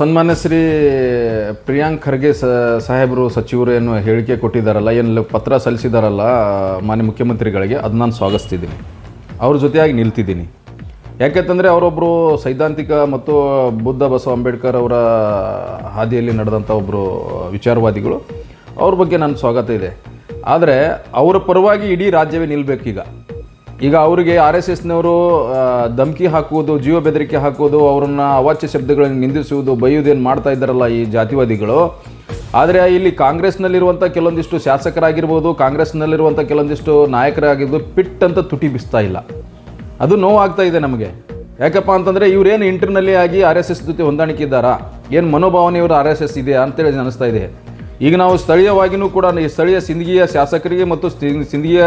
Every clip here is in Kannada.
ಸನ್ಮಾನ್ಯ ಶ್ರೀ ಪ್ರಿಯಾಂಕ್ ಖರ್ಗೆ ಸಾಹೇಬರು ಸಚಿವರು ಏನು ಹೇಳಿಕೆ ಕೊಟ್ಟಿದ್ದಾರಲ್ಲ ಏನು ಪತ್ರ ಸಲ್ಲಿಸಿದಾರಲ್ಲ, ಮಾನ್ಯ ಮುಖ್ಯಮಂತ್ರಿಗಳಿಗೆ, ಅದು ನಾನು ಸ್ವಾಗತಿಸ್ತಿದ್ದೀನಿ. ಅವ್ರ ಜೊತೆಯಾಗಿ ನಿಲ್ತಿದ್ದೀನಿ. ಯಾಕೆಂತಂದರೆ ಅವರೊಬ್ಬರು ಸೈದ್ಧಾಂತಿಕ ಮತ್ತು ಬುದ್ಧ ಬಸವ ಅಂಬೇಡ್ಕರ್ ಅವರ ಹಾದಿಯಲ್ಲಿ ನಡೆದಂಥ ಒಬ್ಬರು ವಿಚಾರವಾದಿಗಳು, ಅವ್ರ ಬಗ್ಗೆ ನನ್ನ ಸ್ವಾಗತ ಇದೆ. ಆದರೆ ಅವರ ಪರವಾಗಿ ಇಡೀ ರಾಜ್ಯವೇ ನಿಲ್ಲಬೇಕೀಗ ಈಗ ಅವರಿಗೆ ಆರ್ ಎಸ್ ಎಸ್ನವರು ಧಮಕಿ ಹಾಕುವುದು, ಜೀವ ಬೆದರಿಕೆ ಹಾಕುವುದು, ಅವರನ್ನು ಅವಾಚ್ಯ ಶಬ್ದಗಳನ್ನು ನಿಂದಿಸುವುದು, ಬೈಯುವುದೇನು ಮಾಡ್ತಾ ಇದ್ದಾರಲ್ಲ ಈ ಜಾತಿವಾದಿಗಳು. ಆದರೆ ಇಲ್ಲಿ ಕಾಂಗ್ರೆಸ್ನಲ್ಲಿರುವಂಥ ಕೆಲವೊಂದಿಷ್ಟು ಶಾಸಕರಾಗಿರ್ಬೋದು ಕಾಂಗ್ರೆಸ್ನಲ್ಲಿರುವಂಥ ಕೆಲವೊಂದಿಷ್ಟು ನಾಯಕರಾಗಿರ್ಬೋದು, ಪಿಟ್ ಅಂತ ತುಟಿ ಬಿಸ್ತಾ ಇಲ್ಲ. ಅದು ನೋವಾಗ್ತಾ ಇದೆ ನಮಗೆ. ಯಾಕಪ್ಪ ಅಂತಂದರೆ ಇವರೇನು ಇಂಟರ್ನಲ್ಲಿ ಆಗಿ ಆರ್ ಎಸ್ ಎಸ್ ಜೊತೆ ಹೊಂದಾಣಿಕೆ ಇದ್ದಾರಾ? ಏನು ಮನೋಭಾವನೆ ಇವರು ಆರ್ ಎಸ್ ಎಸ್ ಇದೆಯಾ ಅಂತೇಳಿ ಅನಿಸ್ತಾ ಇದೆ. ಈಗ ನಾವು ಸ್ಥಳೀಯವಾಗಿಯೂ ಕೂಡ ಈ ಸ್ಥಳೀಯ ಸಿಂದಗಿಯ ಶಾಸಕರಿಗೆ ಮತ್ತು ಸಿಂದಗಿಯ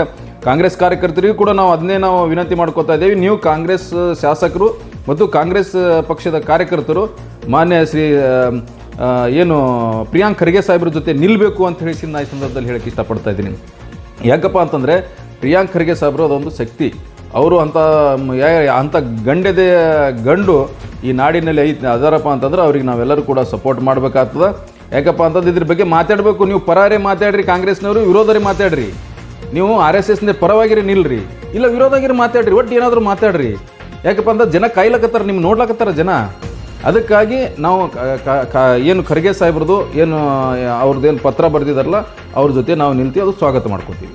ಕಾಂಗ್ರೆಸ್ ಕಾರ್ಯಕರ್ತರಿಗೂ ಕೂಡ ನಾವು ಅದನ್ನೇ ನಾವು ವಿನಂತಿ ಮಾಡ್ಕೋತಾ ಇದ್ದೇವೆ. ನೀವು ಕಾಂಗ್ರೆಸ್ ಶಾಸಕರು ಮತ್ತು ಕಾಂಗ್ರೆಸ್ ಪಕ್ಷದ ಕಾರ್ಯಕರ್ತರು, ಮಾನ್ಯ ಶ್ರೀ ಏನು ಪ್ರಿಯಾಂಕ್ ಖರ್ಗೆ ಸಾಹೇಬ್ರ ಜೊತೆ ನಿಲ್ಲಬೇಕು ಅಂತ ಹೇಳಿ ನಾನು ಈ ಸಂದರ್ಭದಲ್ಲಿ ಹೇಳಕ್ಕೆ ಇಷ್ಟಪಡ್ತಾ ಇದ್ದೀನಿ. ಯಾಕಪ್ಪ ಅಂತಂದರೆ ಪ್ರಿಯಾಂಕ್ ಖರ್ಗೆ ಸಾಹೇಬರು ಅದೊಂದು ಶಕ್ತಿ. ಅವರು ಅಂಥ ಅಂಥ ಗಂಡೆದೆ, ಗಂಡು ಈ ನಾಡಿನಲ್ಲಿ ಐತಿ ಅದರಪ್ಪ ಅಂತಂದ್ರೆ ಅವ್ರಿಗೆ ನಾವೆಲ್ಲರೂ ಕೂಡ ಸಪೋರ್ಟ್ ಮಾಡಬೇಕಾಗ್ತದೆ. ಯಾಕಪ್ಪ ಅಂತಂದು ಇದ್ರ ಬಗ್ಗೆ ಮಾತಾಡಬೇಕು. ನೀವು ಪರಾರೇ ಮಾತಾಡ್ರಿ, ಕಾಂಗ್ರೆಸ್ನವರು ವಿರೋಧರೇ ಮಾತಾಡ್ರಿ. ನೀವು ಆರ್ ಎಸ್ ಎಸ್ನ ಪರವಾಗಿರಿ, ನಿಲ್ರಿ. ಇಲ್ಲ ವಿರೋಧಾಗಿರಿ ಮಾತಾಡ್ರಿ, ಒಟ್ಟು ಏನಾದರೂ ಮಾತಾಡ್ರಿ. ಯಾಕಪ್ಪ ಅಂದ್ರೆ ಜನ ಕಾಯ್ಲಕತ್ತಾರ ನಿಮ್ಮ ನೋಡ್ಲಕತ್ತಾರ ಜನ. ಅದಕ್ಕಾಗಿ ನಾವು ಏನು ಖರ್ಗೆ ಸಾಹೇಬ್ರದ್ದು, ಏನು ಅವ್ರದ್ದೇನು ಪತ್ರ ಬರೆದಿದ್ದಾರಲ್ಲ ಅವ್ರ ಜೊತೆ ನಾವು ನಿಲ್ತೀವಿ ಅದು ಸ್ವಾಗತ ಮಾಡ್ಕೊತೀವಿ.